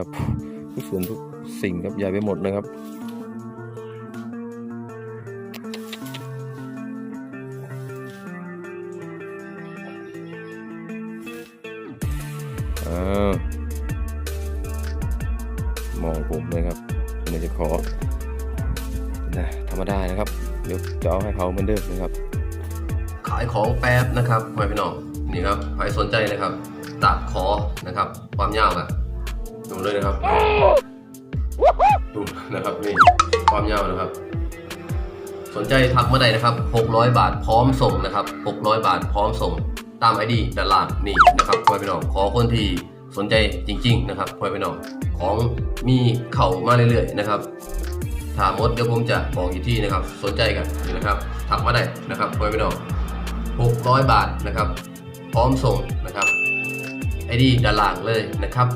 ครับทุกส่วนทุกสิ่งครับใหญ่ไปหมดนะครับอ่ามองผมเลยครับไม่จะขอนะธรรมดานะครับ เดี๋ยวจะเอาให้เขาเหมือนเดิมนะครับ ขายของแป๊บนะครับไม่พี่น้องนี่ครับใครสนใจนะครับตัดคอนะครับ ความยาวอะ ดูเลยนะครับ ดูนะครับนี่ความยาวนะครับ สนใจทักเมื่อใดนะครับ 600 บาทพร้อมส่งนะครับ 600 บาทพร้อมส่ง ตามไอดีด้านล่างนี่นะครับพ่อพี่น้องขอคนที่สนใจจริง ๆ นะครับพ่อพี่น้องของมีเข่ามาเรื่อยๆนะครับถามมดเดี๋ยวผมจะบอกอีกที่นะครับ สนใจกันนี่นะครับทักมาได้นะครับพ่อพี่น้อง600 บาทนะครับ พร้อมส่งนะครับไอดีด้านล่างเลยนะครับ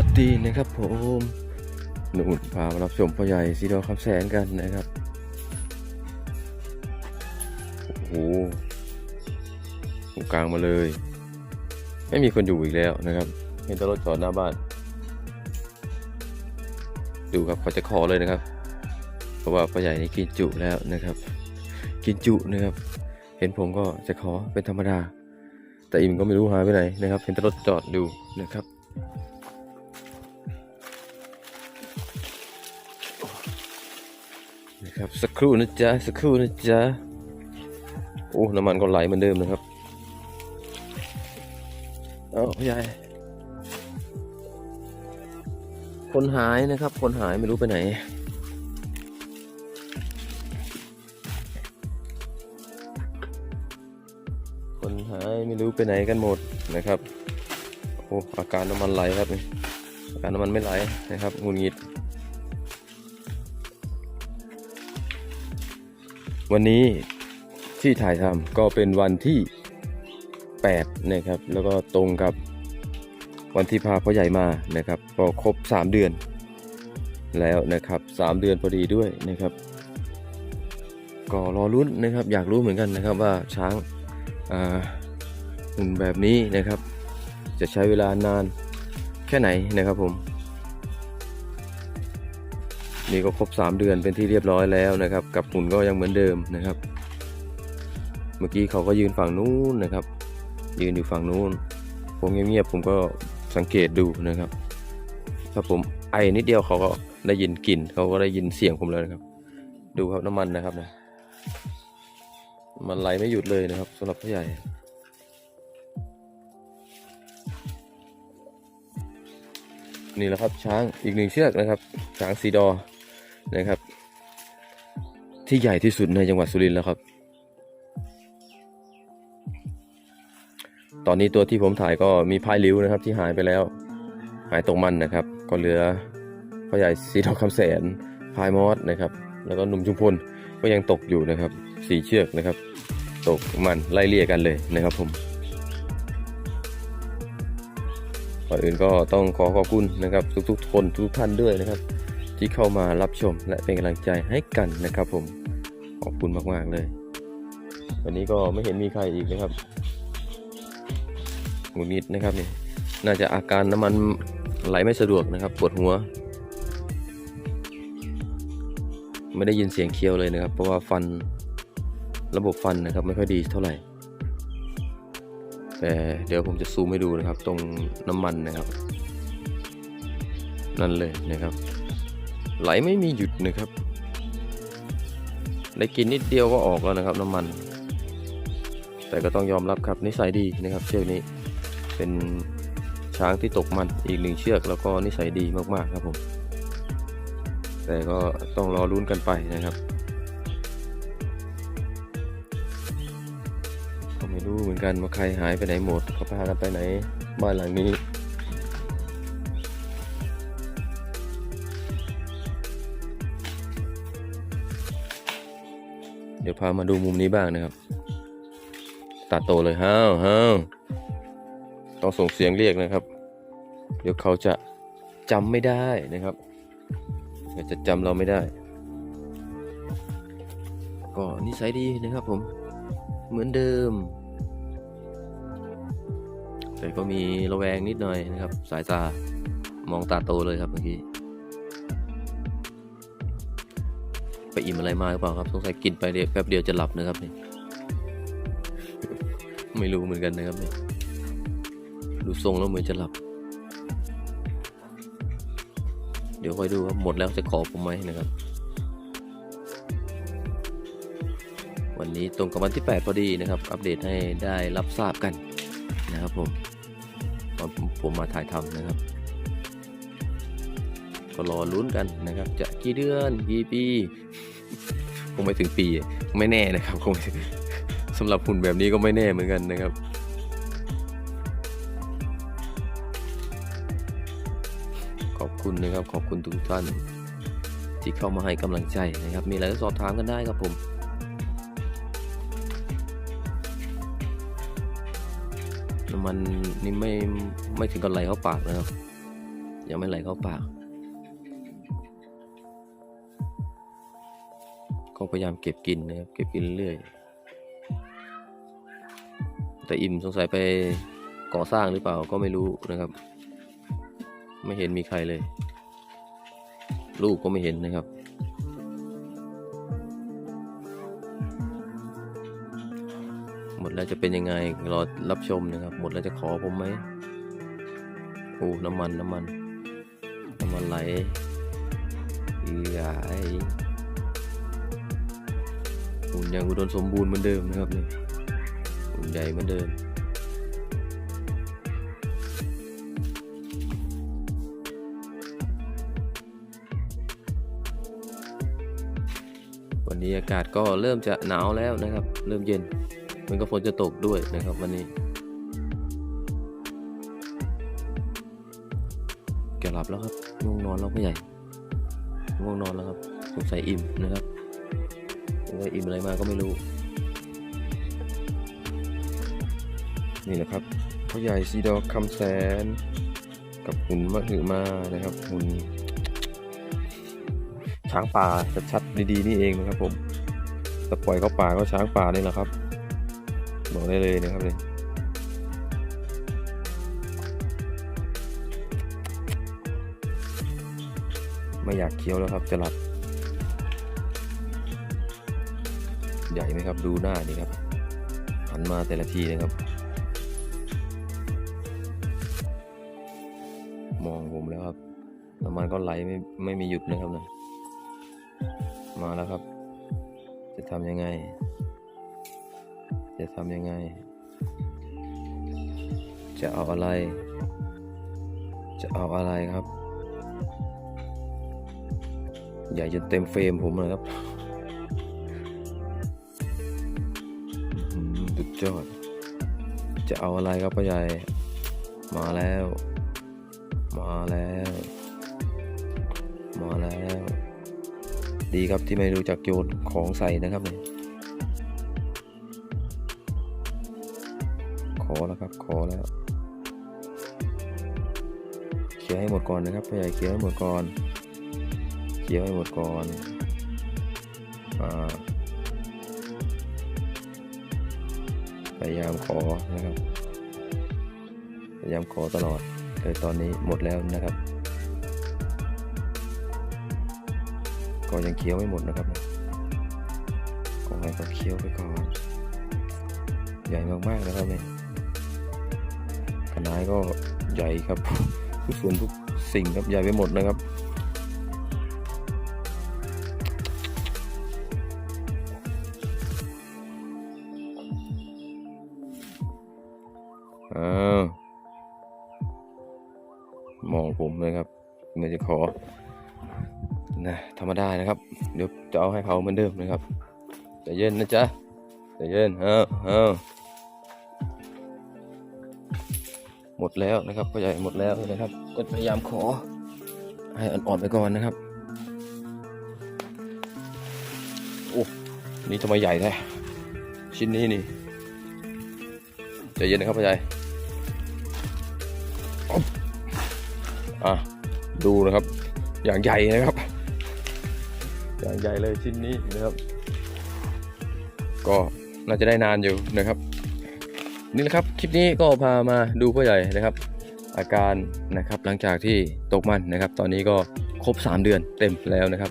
วัสดีนะครับผมหนุ่นพามารับชมพ่อใหญ่สีดอคำแสนกันนะครับ โอ้โหตรงกลางมาเลย ไม่มีคนอยู่อีกแล้วนะครับเห็นแตรถจอดหน้าบ้าน ดูครับเขาจะขอเลยนะครับ เพราะว่าพ่อใหญ่นี่กินจุแล้วนะครับ กินจุนะครับ เห็นผมก็จะขอเป็นธรรมดา แต่อิมก็ไม่รู้หายไปไหนนะครับ เห็นแต่รถจอดดูนะครับ ครับสักครู่นะจ๊ะสักครู่นะจ๊ะโอ้น้ำมันก็ไหลเหมือนเดิมนะครับเอาใหญ่คนหายนะครับ คนหายไม่รู้ไปไหนคนหายไม่รู้ไปไหนกันหมดนะครับโอ้อาการน้ำมันไหลครับอาการน้ำมันไม่ไหลนะครับหงุนงิด วันนี้ที่ถ่ายทำก็เป็นวันที่ 8 นะครับ แล้วก็ตรงกับวันที่พาพ่อใหญ่มานะครับก็ครบ 3 เดือนแล้วนะครับ 3 เดือนพอดีด้วยนะครับ ก็รอลุ้นนะครับ อยากรู้เหมือนกันนะครับว่าช้างอุ่นแบบนี้นะครับ จะใช้เวลานานแค่ไหนนะครับผม นี่ก็ครบ 3 เดือนเป็นที่เรียบร้อยแล้วนะครับ กับหุ่นก็ยังเหมือนเดิมนะครับ เมื่อกี้เขาก็ยืนฝั่งนู้นนะครับ ยืนอยู่ฝั่งนู้น ผมเงียบๆผมก็สังเกตดูนะครับ ถ้าผมไอนิดเดียวเขาก็ได้ยินกลิ่นเขาก็ได้ยินเสียงผมเลยนะครับ ดูครับน้ำมันนะครับนะมันไหลไม่หยุดเลยนะครับสำหรับผู้ใหญ่นี่แหละครับช้างอีกหนึ่งเชือกนะครับช้างสีดอ นะครับ ที่ใหญ่ที่สุดในจังหวัดสุรินทร์แล้วครับ ตอนนี้ตัวที่ผมถ่ายก็มีพายลิ้วนะครับ ที่หายไปแล้ว หายตรงมันนะครับ ก็เหลือพ่อใหญ่สีทองคำแสนพายมอสนะครับ แล้วก็หนุ่มชุมพลก็ยังตกอยู่นะครับสี่เชือกนะครับ ตกมันไล่เลี่ยกันเลยนะครับผมก่อนอื่นก็ต้องขอขอบคุณนะครับ ทุกๆคนทุกท่านด้วยนะครับ ที่เข้ามารับชมและเป็นกำลังใจให้กันนะครับผมขอบคุณมาก ๆ เลย วันนี้ก็ไม่เห็นมีใครอีกนะครับหงุดหงิดนะครับนี่น่าจะอาการน้ำมันไหลไม่สะดวกนะครับปวดหัว ไม่ได้ยินเสียงเคี้ยวเลยนะครับ เพราะว่าฟันระบบฟันนะครับไม่ค่อยดีเท่าไหร่ แต่เดี๋ยวผมจะซูมให้ดูนะครับ ตรงน้ำมันนะครับ นั่นเลยนะครับ ไหลไม่มีหยุดนะครับได้กินนิดเดียวก็ออกแล้วนะครับน้ำมัน แต่ก็ต้องยอมรับครับนิสัยดีนะครับ เชือกนี้เป็นช้างที่ตกมันอีกหนึ่งเชือกแล้วก็นิสัยดีมากๆครับผม แต่ก็ต้องรอลุ้นกันไปนะครับก็ไม่รู้เหมือนกันว่าใครหายไปไหนหมดเขาพากันไปไหนบ้านหลังนี้ เดี๋ยวพามาดูมุมนี้บ้างนะครับ ตาโตเลยฮ้าวฮ้าวต้องส่งเสียงเรียกนะครับ เดี๋ยวเขาจะจำไม่ได้นะครับเดี๋ยวจะจำเราไม่ได้ ก็นิสัยดีนะครับผม เหมือนเดิม แต่ก็มีระแวงนิดหน่อยนะครับ สายตามองตาโตเลยครับเมื่อกี้ ไปอิ่มอะไรมาหรือเปล่าครับสงสัยกินไปเดียวแป๊บเดียวจะหลับนะครับนี่ไม่รู้เหมือนกันนะครับเนี่ยดูทรงแล้วเหมือนจะหลับ เดี๋ยวค่อยดูครับหมดแล้วจะขอผมไหมนะครับ วันนี้ตรงกับวันที่ 8 พอดีนะครับ อัปเดตให้ได้รับทราบกันนะครับผมตอนผมมาถ่ายทำนะครับ ก็รอลุ้นกันนะครับ จะกี่เดือนกี่ปี งไม่ถึงปีไม่แน่นะครับคงไม่ถึงสำหรับหุ่นแบบนี้ก็ไม่แน่เหมือนกันนะครับขอบคุณนะครับขอบคุณทุกท่าน ที่เข้ามาให้กำลังใจนะครับ มีอะไรก็สอบถามกันได้ครับผมน้ำมันนี่ไม่ไม่ถึงกับไหลเข้าปากนะครับยังไม่ไหลเข้าปาก ก็พยายามเก็บกินนะครับเก็บกินเรื่อย แต่อิ่มสงสัยไปก่อสร้างหรือเปล่าก็ไม่รู้นะครับ ไม่เห็นมีใครเลย ลูกก็ไม่เห็นนะครับหมดแล้วจะเป็นยังไงรอรับชมนะครับ หมดแล้วจะขอผมไหมโอ้น้ำมันน้ำมันน้ำมันไหลไหล หุ่นยังอุดมสมบูรณ์เหมือนเดิมนะครับเนี่ยหุ่นใหญ่เหมือนเดิมวันนี้อากาศก็เริ่มจะหนาวแล้วนะครับ เริ่มเย็น มันก็ฝนจะตกด้วยนะครับวันนี้แกหลับแล้วครับง่วงนอนแล้วพ่อใหญ่ง่วงนอนแล้วครับสงสัยอิ่มนะครับ สงสัยอิ่มอะไรมาก็ไม่รู้ นี่แหละครับพ่อใหญ่ซีดอกคำแสน กับหุ่นมะหือมานะครับหุ่นช้างป่าชัดๆดีๆนี่เองนะครับผมแต่ปล่อยเข้าป่าก็ช้างป่านี่แหละครับบอกได้เลยนะครับเลยไม่อยากเคี้ยวแล้วครับจะหลับ หญ่ไหมครับ ดูหน้านี่ครับ หันมาแต่ละทีนะครับ มองผมแล้วครับน้ำมันก็ไหลไม่ไม่มีหยุดนะครับนะมาแล้วครับ จะทำยังไง จะทำยังไง จะเอาอะไร จะเอาอะไรครับ ใหญ่จนเต็มเฟรมผมเลยครับ ยอด จะเอาอะไรครับพ่อใหญ่ มาแล้ว มาแล้ว มาแล้ว ดีครับที่ไม่รู้จักโยนของใส่นะครับเนี่ยขอแล้วครับ ขอแล้วเคลียให้หมดก่อนนะครับพ่อใหญ่เคลียให้หมดก่อนเคลียให้หมดก่อน อ่า พยายามขอนะครับ พยายามขอตลอดเลยตอนนี้หมดแล้วนะครับ ก็ยังเคี้ยวไม่หมดนะครับก็ให้เขาเคี้ยวไปก่อน ใหญ่มากๆนะครับเนี่ยขนาดก็ใหญ่ครับทุกส่วนทุกสิ่งครับใหญ่ไปหมดนะครับ มองผมเลยครับเมื่จะขอนะธรรมดานะครับ เดี๋ยวจะเอาให้เขาเหมือนเดิมนะครับใจเย็นนะจ๊ะใจเย็นเอ้าเอ้าหมดแล้วนะครับพ่อใหญ่หมดแล้วนะครับ ก็พยายามขอ ให้อ่อนๆไปก่อนนะครับโอ้นี่ทำไมใหญ่แท้ชิ้นนี้นี่ใจเย็นนะครับพ่อใหญ่ อะดูนะครับ อย่างใหญ่นะครับ อย่างใหญ่เลยชิ้นนี้นะครับ ก็น่าจะได้นานอยู่นะครับ นี่แหละครับคลิปนี้ก็พามาดูพ่อใหญ่นะครับ อาการนะครับหลังจากที่ตกมันนะครับ ตอนนี้ก็ครบ 3 เดือนเต็มแล้วนะครับ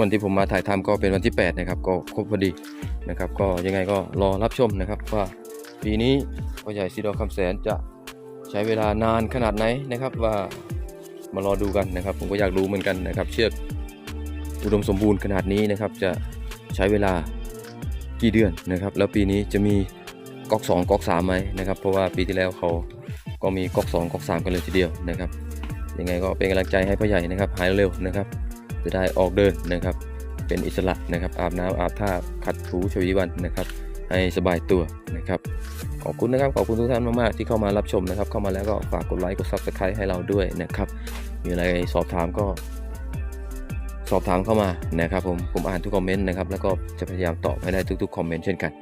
วันที่ผมมาถ่ายทำก็เป็นวันที่ 8 นะครับ ก็ครบพอดีนะครับ ก็ยังไงก็รอรับชมนะครับว่าปีนี้พ่อใหญ่ซีดอคำแสนจะ ช้เวลานานขนาดไหนนะครับว่ามารอดูกันนะครับ ผมก็อยากรู้เหมือนกันนะครับ เชือกอุดมสมบูรณ์ขนาดนี้นะครับ จะใช้เวลากี่เดือนนะครับ แล้วปีนี้จะมีก๊อก2ก๊อก3ไหมนะครับ เพราะว่าปีที่แล้วเขาก็มีก๊อก2ก๊อก3กันเลยทีเดียวนะครับยังไงก็เป็นกำลังใจให้พ่อใหญ่นะครับ หายเร็วนะครับ จะได้ออกเดินนะครับ เป็นอิสระนะครับ อาบน้ำอาบท่าขัดถูชวีวันนะครับ ให้สบายตัวนะครับ ขอบคุณนะครับ ขอบคุณทุกท่านมากๆที่เข้ามารับชมนะครับ เข้ามาแล้วก็ฝากกดไลค์กด subscribe ให้เราด้วยนะครับ มีอะไรสอบถามก็สอบถามเข้ามานะครับผมผมอ่านทุกคอมเมนต์นะครับแล้วก็จะพยายามตอบให้ได้ทุกๆคอมเมนต์เช่นกัน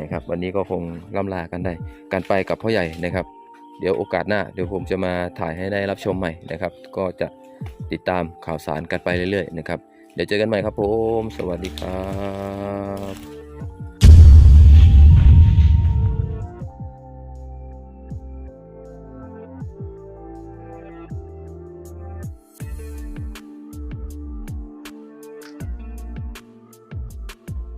นะครับวันนี้ก็คงล่ำลากันได้การไปกับพ่อใหญ่นะครับ เดี๋ยวโอกาสหน้าเดี๋ยวผมจะมาถ่ายให้ได้รับชมใหม่นะครับ ก็จะติดตามข่าวสารกันไปเรื่อยๆนะครับ เดี๋ยวเจอกันใหม่ครับผม สวัสดีครับ